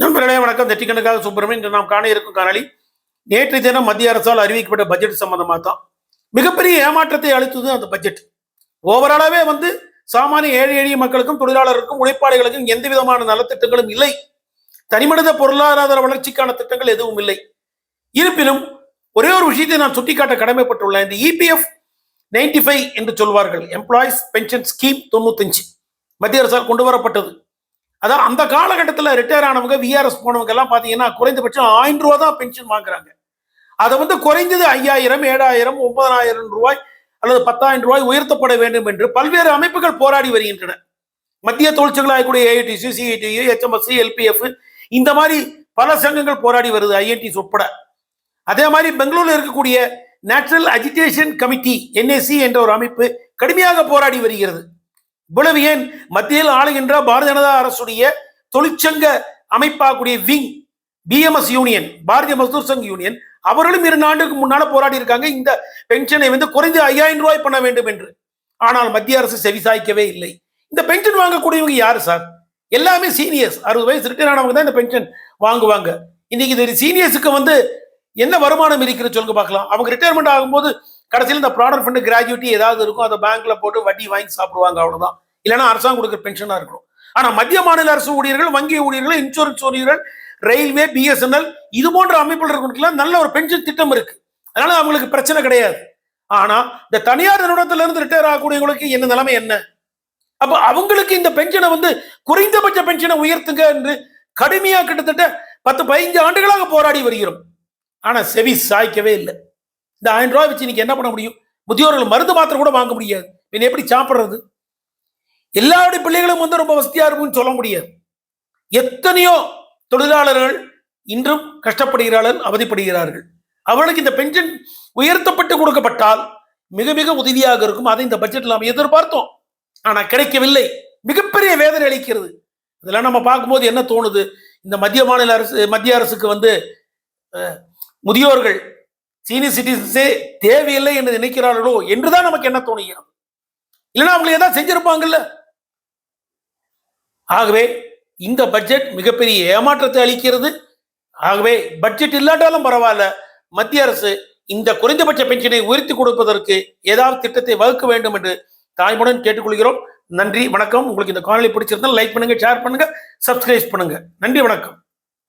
நண்பர்களே வணக்கம். நெற்றிக்கணக்காக சுப்பிரமணியன் இன்று நாம் காண இருக்கும் காணொலி நேற்று தினம் மத்திய அரசால் அறிவிக்கப்பட்ட பட்ஜெட் சம்பந்தமாக தான். மிகப்பெரிய ஏமாற்றத்தை அளித்தது அந்த பட்ஜெட் ஓவராலாவே வந்து சாமானிய ஏழை எளிய மக்களுக்கும் தொழிலாளருக்கும் உழைப்பாளிகளுக்கும் எந்த விதமான நலத்திட்டங்களும் இல்லை. தனிமனித பொருளாதார வளர்ச்சிக்கான திட்டங்கள் எதுவும் இல்லை. இருப்பினும் ஒரே ஒரு விஷயத்தை நான் சுட்டிக்காட்ட கடமைப்பட்டுள்ளேன். இந்த இபிஎஃப் நைன்டி ஃபைவ் என்று சொல்வார்கள். எம்ப்ளாயிஸ் பென்ஷன் ஸ்கீம் தொண்ணூத்தஞ்சு. மத்திய அரசால் கொண்டு வரப்பட்டது. அதான் அந்த காலகட்டத்தில் ரிட்டையர் ஆனவங்க விஆர்எஸ் போனவங்க எல்லாம் பார்த்தீங்கன்னா குறைந்தபட்சம் ஆயிரம் ரூபா தான் பென்ஷன் வாங்குறாங்க. அதை வந்து குறைந்தது ஐயாயிரம் ஏழாயிரம் ஒன்பதாயிரம் ரூபாய் அல்லது பத்தாயிரம் ரூபாய் உயர்த்தப்பட வேண்டும் என்று பல்வேறு அமைப்புகள் போராடி வருகின்றன. மத்திய தொழிற்சங்களாகக்கூடிய ஏஐடிசி சிஐடியு ஹெச்எம்எஸ்சி எல்பிஎஃப் இந்த மாதிரி பல சங்கங்கள் போராடி வருது ஐஎன்டிஸ் உட்பட. அதே மாதிரி பெங்களூரில் இருக்கக்கூடிய நேச்சுரல் அஜிடேஷன் கமிட்டி என்ஏசி என்ற ஒரு அமைப்பு கடுமையாக போராடி வருகிறது. இவ்வளவு ஏன்? மத்தியில் ஆளுகின்ற பாரதிய ஜனதா அரசுடைய தொழிற்சங்க அமைப்பாக்கூடிய wing BMS union Bharatiya Mazdoor Sangh union அவர்களும் இரண்டு ஆண்டுக்கு முன்னால போராடி இருக்காங்க. இந்த பென்ஷனை வந்து குறைஞ்ச ஐயாயிரம் ரூபாய் பண்ண வேண்டும் என்று. ஆனால் மத்திய அரசு செவிசாய்க்கவே இல்லை. இந்த பென்ஷன் வாங்கக்கூடியவங்க யாரு சார்? எல்லாமே சீனியர்ஸ் அறுபது வயசு ரிட்டையர் ஆனவங்க தான் இந்த பென்ஷன் வாங்குவாங்க. இன்னைக்கு இது சீனியர்ஸுக்கு வந்து என்ன வருமானம் இருக்கிறது சொல்லுங்க பார்க்கலாம். அவங்க ரிட்டையர்மெண்ட் ஆகும்போது கடைசியில் இந்த ப்ராடக்ட் ஃபண்ட் கிராஜுவிட்டி ஏதாவது இருக்கும் அதை பேங்க்ல போட்டு வட்டி வாங்கி சாப்பிடுவாங்க அவ்வளவுதான். இல்லைன்னா அரசாங்கம் கொடுக்குற பென்ஷனாக இருக்கணும். ஆனால் மத்திய மாநில அரசு ஊழியர்கள் வங்கி ஊழியர்கள் இன்சூரன்ஸ் ஊழியர்கள் ரயில்வே பிஎஸ்என்எல் இது போன்ற அமைப்புகள் இருக்கிறதுக்குலாம் நல்ல ஒரு பென்ஷன் திட்டம் இருக்கு. அதனால அவங்களுக்கு பிரச்சனை கிடையாது. ஆனா இந்த தனியார் நிறுவனத்துல இருந்து ரிட்டையர் ஆகக்கூடியவங்களுக்கு என்ன நிலைமை என்ன? அப்ப அவங்களுக்கு இந்த பென்ஷனை வந்து குறைந்தபட்ச பென்ஷனை உயர்த்துங்க என்று கடுமையா கிட்டத்தட்ட பத்து பதினஞ்சு ஆண்டுகளாக போராடி வருகிறோம். ஆனா செவி சாய்க்கவே இல்லை. இந்த ஆயிரம் ரூபாய் வச்சு இன்னைக்கு என்ன பண்ண முடியும்? முதியோர்கள் மருந்து மாத்திரை கூட வாங்க முடியாது. பின்ன எப்படி சாப்பிட்றது? எல்லாருடைய பிள்ளைகளும் வந்து ரொம்ப வசதியா இருக்கும்னு சொல்ல முடியாது. எத்தனையோ தொழிலாளர்கள் இன்றும் கஷ்டப்படுகிறார்கள் அவதிப்படுகிறார்கள். அவர்களுக்கு இந்த பென்ஷன் உயர்த்தப்பட்டு கொடுக்கப்பட்டால் மிக மிக உதவியாக இருக்கும். அதை இந்த பட்ஜெட்டில் நாம் எதிர்பார்த்தோம். ஆனால் கிடைக்கவில்லை. மிகப்பெரிய வேதனை அளிக்கிறது. இதெல்லாம் நம்ம பார்க்கும்போது என்ன தோணுது? இந்த மத்திய மாநில அரசு மத்திய அரசுக்கு வந்து முதியோர்கள் சீனியர் சிட்டிசன்ஸே தேவையில்லை என்று நினைக்கிறார்களோ என்றுதான் நமக்கு என்ன தோணுகிறது? இல்லைன்னா அவங்களை ஏதாவது செஞ்சிருப்பாங்கல்ல? ஆகவே இந்த பட்ஜெட் மிகப்பெரிய ஏமாற்றத்தை அளிக்கிறது. ஆகவே பட்ஜெட் இல்லாட்டாலும் பரவாயில்ல. மத்திய அரசு இந்த குறைந்தபட்ச பென்ஷனை உயர்த்தி கொடுப்பதற்கு ஏதாவது திட்டத்தை வகுக்க வேண்டும் என்று தாய்முடன் கேட்டுக்கொள்கிறோம். நன்றி வணக்கம். உங்களுக்கு இந்த காணொலி பிடிச்சிருந்தால் லைக் பண்ணுங்க ஷேர் பண்ணுங்க சப்ஸ்கிரைப் பண்ணுங்க. நன்றி வணக்கம்.